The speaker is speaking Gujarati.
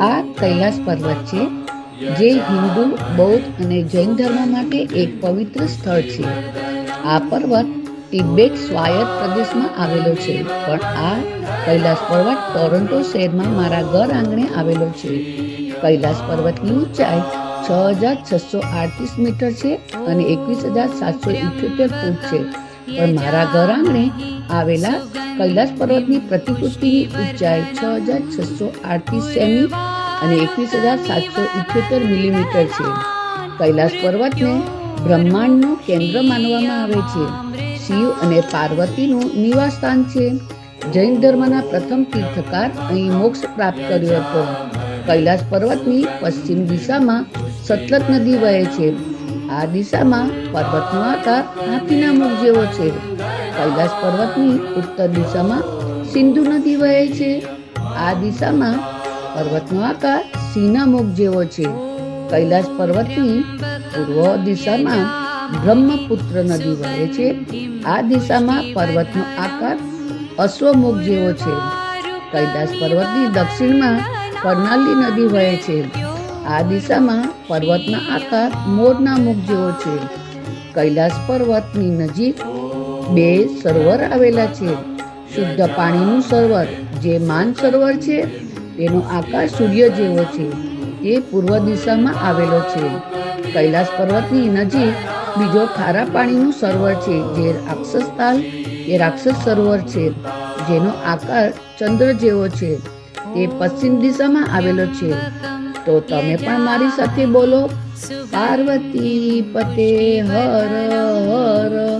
આ કૈલાસ પર્વત છે, જે હિન્દુ, બૌદ્ધ અને જૈન ધર્મ માટે એક પવિત્ર સ્થળ છે. આ પર્વત તિબેટ સ્વાયત્ત પ્રદેશમાં આવેલો છે, પણ આ કૈલાસ પર્વત ટોરન્ટો શહેરમાં મારા ઘર આંગણે આવેલો છે. કૈલાસ પર્વતની ઊંચાઈ છ હજાર છસો આડત્રીસ મીટર છે અને એકવીસ હજાર સાતસો ઇઠ્યોતેર ફૂટ છે. પણ મારા ઘર આંગણે આવેલા કૈલાસ પર્વતની પ્રતિકૃતિ ઊંચાઈ છ હજાર છસો આડત્રીસ સેમી અને એકવીસ હજાર સાતસો ઇઠ્યોતેર મિલીમીટર છે. કૈલાસ પર્વતને બ્રહ્માંડનું કેન્દ્ર માનવામાં આવે છે. શિવ અને પાર્વતીનું નિવાસ સ્થાન છે. જૈન ધર્મના પ્રથમ તીર્થકાર અહીં મોક્ષ પ્રાપ્ત કર્યો હતો. કૈલાસ પર્વતની પશ્ચિમ દિશામાં સતલજ નદી વહે છે. આ દિશામાં પર્વતનો આકાર હાથીના મુખ જેવો છે. કૈલાસ પર્વતની ઉત્તર દિશામાં સિંધુ નદી વહે છે. આ દિશામાં પર્વતનો આકાર સિંહના મુખ જેવો છે. કૈલાસ પર્વતની પૂર્વ દિશામાં બ્રહ્મપુત્ર નદી વહે છે. આ દિશામાં પર્વતનો આકાર અશ્વમુખ જેવો છે. કૈલાસ પર્વતની દક્ષિણમાં કર્ણાલી નદી વહે છે. આ દિશામાં પર્વતના આકાર મોરના મુખ જેવો છે. કૈલાસ પર્વતની નજીક બે સરોવર આવેલા છે. શુદ્ધ પાણીનું સરોવર જે માન સરોવર છે, તેનો આકાર સૂર્ય જેવો છે, તે પૂર્વ દિશામાં આવેલો છે. કૈલાસ પર્વતની નજીક બીજો ખારા પાણીનું સરોવર છે, જે રાક્ષસ તાલ એ રાક્ષસ સરોવર છે, જેનો આકાર ચંદ્ર જેવો છે, તે પશ્ચિમ દિશામાં આવેલો છે. તો તમે પણ મારી સાથે બોલો, પાર્વતી પતે હર હર